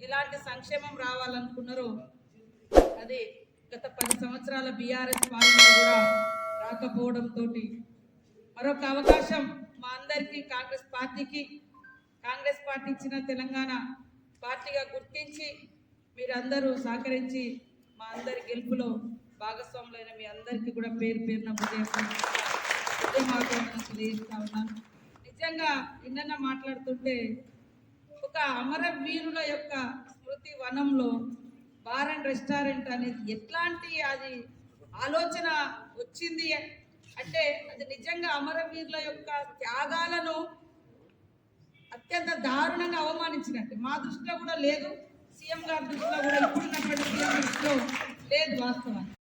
ఎలాంటి సంక్షేమం రావాలనుకున్నారో అది గత పది సంవత్సరాల బీఆర్ఎస్ పాలన కూడా రాకపోవడంతో మరొక అవకాశం మా అందరికీ కాంగ్రెస్ పార్టీకి కాంగ్రెస్ పార్టీ ఇచ్చిన తెలంగాణ పార్టీగా గుర్తించి మీరందరూ సహకరించి మా అందరి గెలుపులో భాగస్వాములైన మీ అందరికీ కూడా పేరు పేరున ఉదయం తెలియజేస్తా ఉన్నాను నిజంగా నిన్న మాట్లాడుతుంటే అమరవీరుల యొక్క స్మృతి వనంలో బార్ అండ్ రెస్టారెంట్ అనేది ఎట్లాంటి అది ఆలోచన వచ్చింది అంటే అది నిజంగా అమరవీరుల యొక్క త్యాగాలను అత్యంత దారుణంగా అవమానించినట్టు. మా దృష్టిలో కూడా లేదు. సీఎం గారి దృష్టిలో కూడా ఇప్పుడున్నటువంటి సీఎం దృష్టిలో లేదు వాస్తవానికి.